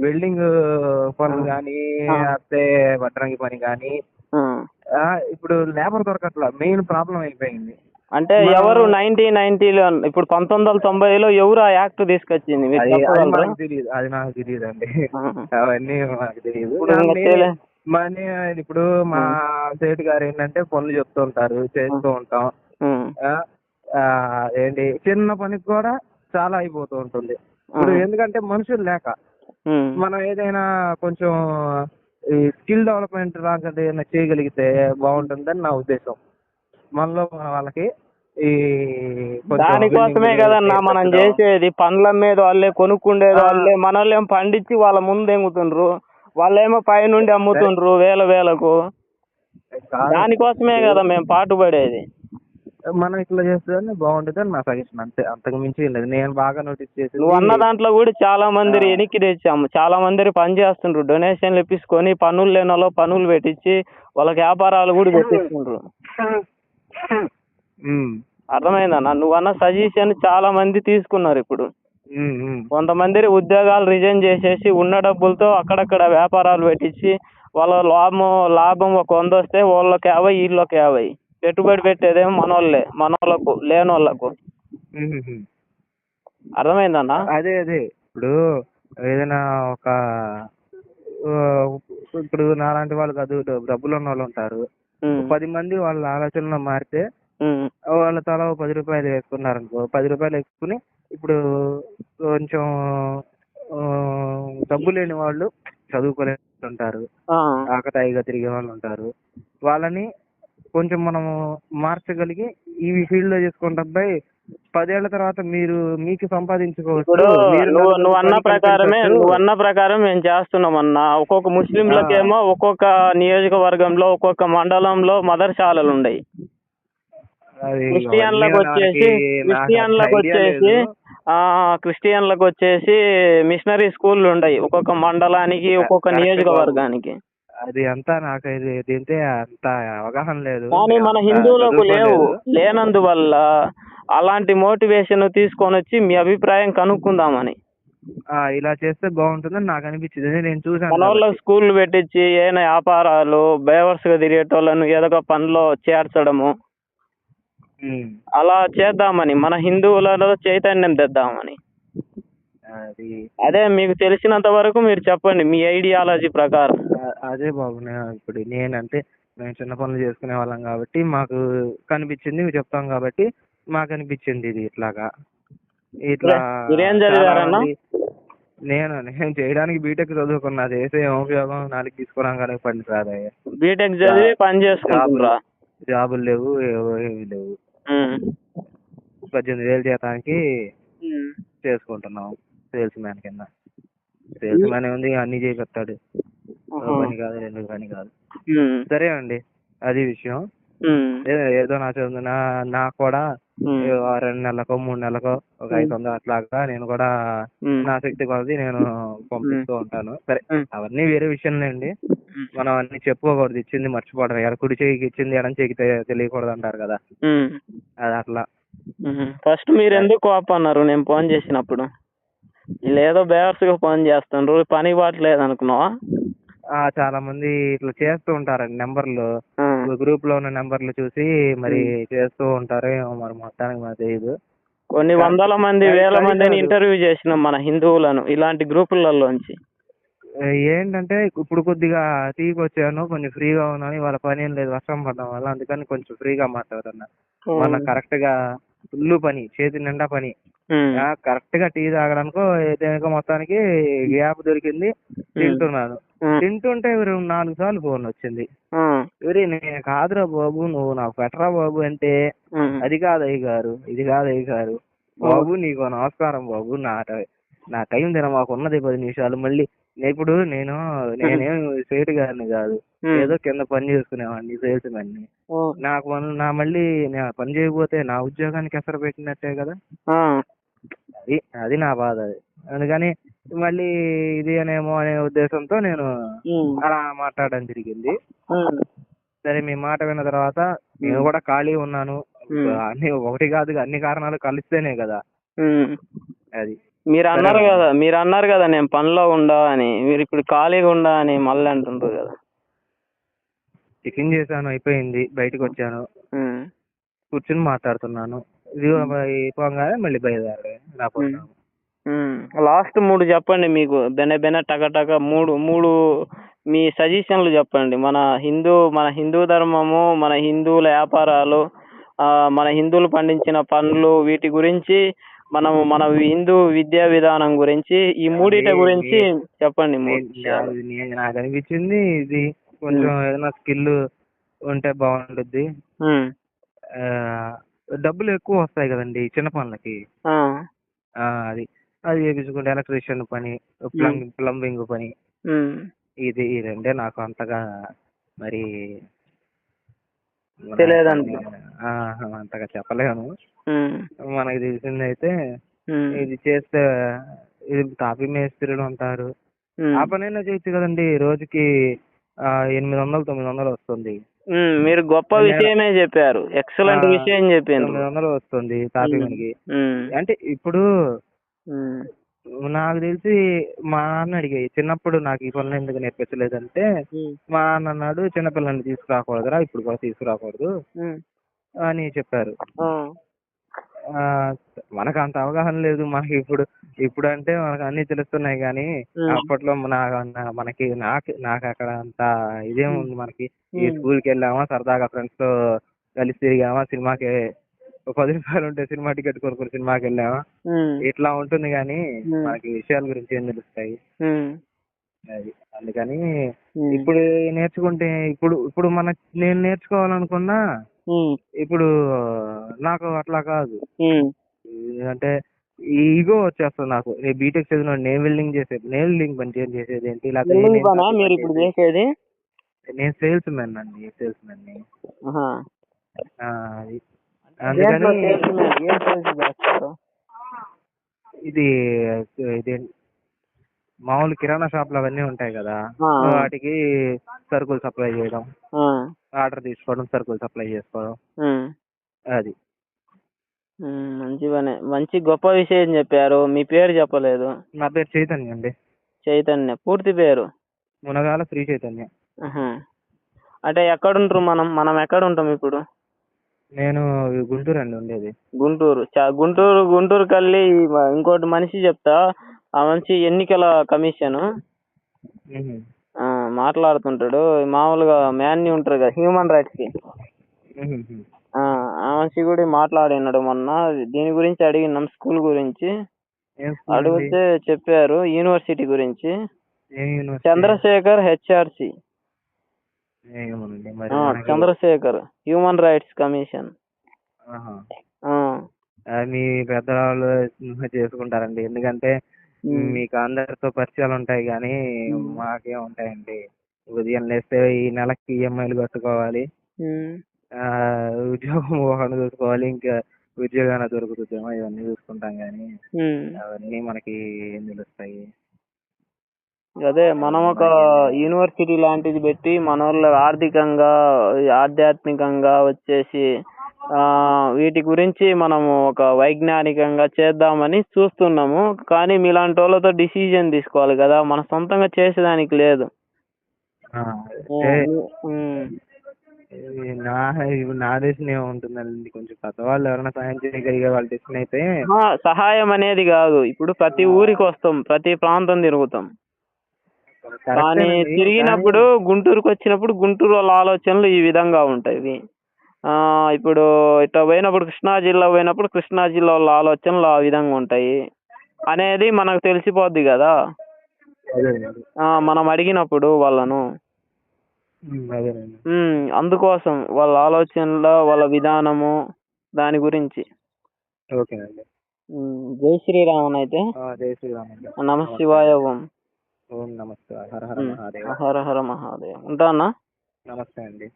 Welding పనులు ఆ. కానీ. అత్తే వడ్రంగి పని కానీ. ఇప్పుడు లేబర్ దొరకట్లా మెయిన్ ప్రాబ్లం అయిపోయింది అంటే ఎవరు నైన్టీన్ నైన్టీలో ఇప్పుడు పంతొమ్మిది వందల తొంభైలో ఎవరు ఆ యాక్ట్ తీసుకొచ్చింది అది? నాకు తెలియదు అది నాకు తెలియదు అండి. అవన్నీ నాకు తెలియదు మనీ ఇప్పుడు మా సేటు గారు ఏంటంటే పనులు చెప్తూ ఉంటారు చేస్తూ ఉంటాం ఏంటి చిన్న పనికి కూడా చాలా అయిపోతూ ఉంటుంది ఇప్పుడు. ఎందుకంటే మనుషులు లేక. మనం ఏదైనా కొంచెం ఈ స్కిల్ డెవలప్మెంట్ లాంటిది ఏదైనా చేయగలిగితే బాగుంటుందని నా ఉద్దేశం మనలో మన వాళ్ళకి ఈ దానికోసమే కదన్నా మనం. చేసేది పండ్ల మీద వాళ్ళే కొనుక్కుండేది. వాళ్ళే మనోళ్ళేం పండించి వాళ్ళ ముందు ఎమ్ముతుండ్రు వాళ్ళేమో పైనుండి అమ్ముతుండ్రు వేల వేలకు. దానికోసమే కదా మేము పాటుపడేది మనం ఇట్లా చేస్తే బాగుంటుంది అని నా సజెషన్ అంతే. అంతకు మించి లేదు. నేను బాగా నోటీస్ చేసి నువ్వు అన్న దాంట్లో కూడా చాలా మంది ఆ. ఎనికి తెచ్చాము. చాలా మంది పని చేస్తుండ్రు. డొనేషన్లు ఇప్పించుకొని పనులు లేని వాళ్ళు పనులు పెట్టించి వాళ్ళకి వ్యాపారాలు కూడా పెట్టిస్తుండ్రు అర్థమైందన్న నువ్వు అన్న సజెషన్ చాలా మంది తీసుకున్నారు ఇప్పుడు. కొంతమంది ఉద్యోగాలు రిజైన్ చేసేసి ఉన్న డబ్బులతో అక్కడక్కడ వ్యాపారాలు పెట్టించి వాళ్ళ లాభం లాభం ఒక వంద వస్తే వాళ్ళకి యాభై వీళ్ళకి యాభై. పెట్టుబడి పెట్టేదేమో మనోళ్ళే మనోళ్ళకు లేనోళ్ళకు. అర్థమైందన్న? అదే అదే. ఇప్పుడు ఏదైనా ఒక ఇప్పుడు నాలాంటి వాళ్ళు కాదు డబ్బులు ఉన్న వాళ్ళు ఉంటారు పది మంది వాళ్ళ ఆలోచనలో మారితే వాళ్ళ తల పది రూపాయలు వేసుకున్నారు అనుకో పది రూపాయలు వేసుకుని ఇప్పుడు కొంచెం డబ్బు లేని వాళ్ళు చదువుకోలే ఉంటారు. ఆకతాయిగా తిరిగే వాళ్ళు ఉంటారు. వాళ్ళని కొంచెం మనము మార్చగలిగి ఈ ఫీల్డ్లో చేసుకుంటే అబ్బాయి పదేళ్ళ తర్వాత మీరు మీకు సంపాదించుకోవచ్చు. నువ్వు నువ్వు అన్న ప్రకారమే. నువ్వు అన్న ప్రకారం మేము చేస్తున్నాం అన్న. ఒక్కొక్క ముస్లింలకేమో ఒక్కొక్క నియోజకవర్గంలో ఒక్కొక్క మండలంలో మదర్శాలలు ఉన్నాయి క్రిస్టియన్లకు వచ్చేసి క్రిస్టియన్లకు వచ్చేసి క్రిస్టియన్లకు వచ్చేసి మిషనరీ స్కూళ్ళు ఉన్నాయి ఒక్కొక్క మండలానికి ఒక్కొక్క నియోజకవర్గానికి. అది అంతా నాకు ఇది దీంతో అంత అవగాహన లేదు. కానీ మన హిందువులకు లేవు. లేనందువల్ల అలాంటి మోటివేషన్ తీసుకొని వచ్చి మీ అభిప్రాయం కనుక్కుందామని. ఇలా చేస్తే బాగుంటుందని నాకు అనిపించింది. నేను చూసాను మన వాళ్ళకి స్కూళ్ళు పెట్టించి ఏమైనా వ్యాపారాలు బేవర్స్గా తిరిగేటోళ్ళను ఏదో ఒక పనిలో చేర్చడము. అలా చేద్దామని మన హిందువులలో చైతన్యం తెద్దామని. అది అదే మీకు తెలిసినంత వరకు మీరు చెప్పండి మీ ఐడియాలజీ ప్రకారం అదే బాబు నేను ఇప్పుడు నేనంటే మేము చిన్న పనులు చేసుకునే వాళ్ళం కాబట్టి మాకు కనిపించింది మేము చెప్తాం కాబట్టి మాకు అనిపించింది ఇది ఇట్లాగా ఇట్లా మీరేం చదివారన్నా? నేను నేను చేయడానికి బీటెక్ చదువుకున్నా చేసే ఉపయోగం నాలుగు తీసుకోవడానికి పని రాదయ్య బీటెక్ చదివి పని చేసుకుంటురా జాబులు లేవు ఏవో లేవు. పద్దెనిమిది వేలు ఉమ్. చేసుకుంటున్నాం సేల్స్ మ్యాన్ కింద. సేల్స్ మ్యాన్ ఉంది అన్ని ఆహా. పని కాదు రెండు పని కాదు. సరే అండి అది విషయం. ఏదో నా చదువు నా నాకు కూడా రెండు నెలలకో మూడు నెలలకో ఒక ఐదు వందలు అట్లాగా నేను కూడా. నా శక్తి కొలది నేను పంపిస్తూ ఉంటాను. సరే. అవన్నీ వేరే విషయంలేండి. మనం అన్ని చెప్పుకోకూడదు ఇచ్చింది మర్చిపోవడం ఎడ కుడి చేయికి ఇచ్చింది ఎడం చేయికి తెలియకూడదు అంటారు కదా. అది అట్లా. ఫస్ట్ మీరు ఎందుకు కోప అన్నారు? నేను ఫోన్ చేసినప్పుడు. ఏదో బేవర్స్గా ఫోన్ చేస్తుండ్రు పని బాట్లేదు అనుకున్నావా? చాలా మంది ఇట్లా చేస్తూ ఉంటారండి నెంబర్లు. గ్రూప్లో ఉన్న నెంబర్లు చూసి మరి చేస్తూ ఉంటారు మరి మొత్తానికి మాకు తెలియదు కొన్ని వందల మంది వేల. మందిని ఇంటర్వ్యూ చేసినాం మన హిందువులను ఇలాంటి గ్రూపులలోంచి. ఏంటంటే ఇప్పుడు కొద్దిగా టీకి వచ్చాను కొంచెం ఫ్రీగా ఉన్నాను వాళ్ళ పని ఏం లేదు వర్షం పడడం వల్ల అందుకని కొంచెం ఫ్రీగా మాట్లాడుతున్నా. మన కరెక్ట్గా ఫుల్ పని చేతి నిండా పని. కరెక్ట్గా టీ తాగడానికో దేనికో మొత్తానికి గ్యాప్ దొరికింది తింటున్నాను. తింటుంటే ఇవరు నాలుగు సార్లు ఫోన్ వచ్చింది. ఎవరి నేను కాదురా బాబు నువ్వు నాకు పెట్టరా బాబు అంటే. అది కాదు అయ్య గారు ఇది కాదు అయ్య గారు బాబు నీకు నమస్కారం బాబు నా నా టైం తిన మాకు ఉన్నది పది నిమిషాలు మళ్ళీ ఇప్పుడు నేను నేనేం సేటు గారిని కాదు. ఏదో కింద పని చేసుకునేవాడిని సేల్స్ ఉమ్. నాకు మన- నా మళ్ళీ నేను పని చేయకపోతే నా ఉద్యోగానికి ఎసరు పెట్టినట్టే కదా. అది అది నా బాధ అది అందుకని మళ్ళీ ఇది అనేమో అనే ఉద్దేశంతో నేను. అలా మాట్లాడడం జరిగింది. సరే మీ మాట విన్న తర్వాత నేను కూడా ఖాళీ ఉన్నాను. అన్ని ఒకటి కాదు అన్ని కారణాలు కలిస్తేనే కదా. అది మీరు అన్నారు కదా మీరు అన్నారు కదా నేను పనిలో ఉండా అని మీరు ఇప్పుడు ఖాళీగా ఉండా అని మళ్ళీ అంటుండ్రు కదా టిఫిన్ చేశాను అయిపోయింది బయటకు వచ్చాను. కూర్చుని మాట్లాడుతున్నాను మళ్ళీ. లాస్ట్ మూడు చెప్పండి మీకు. బెన బెన టక టక మూడు మూడు మీ సజెషన్లు చెప్పండి. మన హిందూ మన హిందూ ధర్మము మన హిందువుల వ్యాపారాలు మన హిందువులు పండించిన పండ్లు వీటి గురించి మనము మన హిందూ విద్యా విధానం గురించి ఈ మూడిటి గురించి చెప్పండి. నాకు- అనిపించింది. ఇది కొంచెం ఏదైనా స్కిల్ ఉంటే బాగుంటుంది డబ్బులు ఎక్కువ వస్తాయి కదండి చిన్న పనులకి అది అది చేపించుకుంటే ఎలక్ట్రీషియన్ పని ప్లంబింగ్ ప్లంబింగ్ పని. ఇది ఈ రెండే నాకు అంతగా మరి తెలియదండి. అంతగా చెప్పలేను. మనకి తెలిసింది అయితే. ఇది చేస్తే ఇది తాపీ మేస్త్రీలు ఉమ్. ఆ పనైనా చేయొచ్చు కదండి రోజుకి ఎనిమిది వందలు తొమ్మిది వందలు వస్తుంది మీరు గొప్ప విషయమే చెప్పారు ఎక్సలెంట్ విషయం తొమ్మిది వందలు వస్తుంది ఉమ్. అంటే ఇప్పుడు. నాకు తెలిసి మా నాన్న అడిగాయి చిన్నప్పుడు నాకు ఈ పనులు ఎందుకు నేర్పించలేదంటే. మా నాన్న అన్నాడు చిన్నపిల్లల్ని తీసుకురాకూడదురా ఇప్పుడు కూడా తీసుకురాకూడదు. అని చెప్పారు మనకు అంత అవగాహన లేదు మనకి ఇప్పుడు ఇప్పుడు అంటే మనకు అన్ని తెలుస్తున్నాయి కానీ. అప్పట్లో మనకి నాకు నాకు అక్కడ అంత ఇదేం ఉంది మనకి ఈ. స్కూల్కి వెళ్ళామా సరదాగా ఫ్రెండ్స్తో కలిసి తిరిగామా సినిమాకి ఒక పది రూపాయలు ఉంటే సినిమా టికెట్ కొనుక్కుని సినిమాకి వెళ్ళామా. ఇట్లా ఉంటుంది కానీ. మనకి విషయాల గురించి ఏం తెలుస్తాయి. అది అందుకని. ఇప్పుడు నేర్చుకుంటే ఇప్పుడు ఇప్పుడు మన నేను నేర్చుకోవాలనుకున్నా. ఇప్పుడు నాకు అట్లా కాదు. అంటే ఈగో వచ్చేస్తుంది నాకు. నేను బీటెక్ చదివిన నేమ్ వెల్డింగ్ చేసేది నేమ్ వెల్డింగ్ పని చేసి చేసేది ఏంటి? పనా మీరు ఇప్పుడు చేసేది? నేను సేల్స్ మ్యాన్ అండి సేల్స్ మ్యాన్ని. ఇది ఇది మామూలు కిరాణా షాపులు అవన్నీ ఉంటాయి కదా. వాటికి సరుకులు సప్లై చేయడం. ఆర్డర్ తీసుకోవడం సరుకులు సప్లై చేసుకోవడం. అది. ఉమ్, మంచి పనే మంచి గొప్ప విషయం చెప్పారు. మీ పేరు చెప్పలేదు. నా పేరు చైతన్య అండి. చైతన్య పూర్తి పేరు? మునగాల శ్రీ చైతన్య. అంటే ఎక్కడుంటారు మనం మనం ఎక్కడ ఉంటాం ఇప్పుడు? నేను గుంటూరు అండి ఉండేది. గుంటూరు. గుంటూరు గుంటూరు కల్లి ఇంకోటి మనిషి చెప్తా. ఆ మనిషి ఎన్నికల కమిషన్. మాట్లాడుతుంటాడు. మామూలుగా మ్యాన్ని ఉంటారు కదా హ్యూమన్ రైట్స్కి. మ్మ్. ఆ ఆ మనిషి కూడా మాట్లాడినాడు మొన్న. దీని గురించి అడిగినాం స్కూల్ గురించి? అడిగితే చెప్పారు యూనివర్సిటీ గురించి? Chandrashekar H R C. Chandrashekar human rights commission మీ పెద్దవాళ్ళు చేసుకుంటారండి. ఎందుకంటే మీకు అందరితో పరిచయాలు ఉంటాయి కానీ. మాకేం ఉంటాయండి? ఉదయం లేస్తే ఈ నెలకి ఈఎంఐలు కట్టుకోవాలి. ఉద్యోగం ఒకటి చూసుకోవాలి. ఇంకా ఉద్యోగాన దొరుకుతుందేమో ఇవన్నీ చూసుకుంటాం కానీ. అవన్నీ మనకి ఏం తెలుస్తాయి? అదే మనం ఒక యూనివర్సిటీ లాంటిది పెట్టి మన వాళ్ళు ఆర్థికంగా ఆధ్యాత్మికంగా వచ్చేసి వీటి గురించి మనము ఒక వైజ్ఞానికంగా చేద్దామని చూస్తున్నాము. కానీ మీలాంటి వాళ్ళతో డిసిజన్ తీసుకోవాలి కదా. మన సొంతంగా చేసేదానికి లేదు. ఆ, అంటే ఉమ్, ఇది నా ఇప్పుడు నా డెసిషన్ ఏముంటుందండి కొంచెం పెద్దవాళ్ళు ఎవరైనా సాయం చేయగలిగే వాళ్ళ డెసిషన్ అయితే ఆ, సహాయం అనేది కాదు. ఇప్పుడు ప్రతి ఊరికి వస్తాం. ప్రతి ప్రాంతం తిరుగుతాం. కానీ తిరిగినప్పుడు గుంటూరుకు వచ్చినప్పుడు గుంటూరు వాళ్ళ ఆలోచనలు ఈ విధంగా ఉంటాయి. ఇప్పుడు ఇట్లా పోయినప్పుడు కృష్ణా జిల్లా పోయినప్పుడు కృష్ణా జిల్లా వాళ్ళ ఆలోచనలు ఆ విధంగా ఉంటాయి. అనేది మనకు తెలిసిపోద్ది కదా. మనం అడిగినప్పుడు వాళ్ళను. అందుకోసం వాళ్ళ ఆలోచనల వాళ్ళ విధానము దాని గురించి. ఓకేనండి జై శ్రీరామన్ అయితే. జై శ్రీరామ్ అండి నమ శివాయ ఓం. ఓం నమస్తే. హర హర మహాదేవ. హర హర మహాదేవ్. ఉంటా అన్నా? నమస్తే అండి.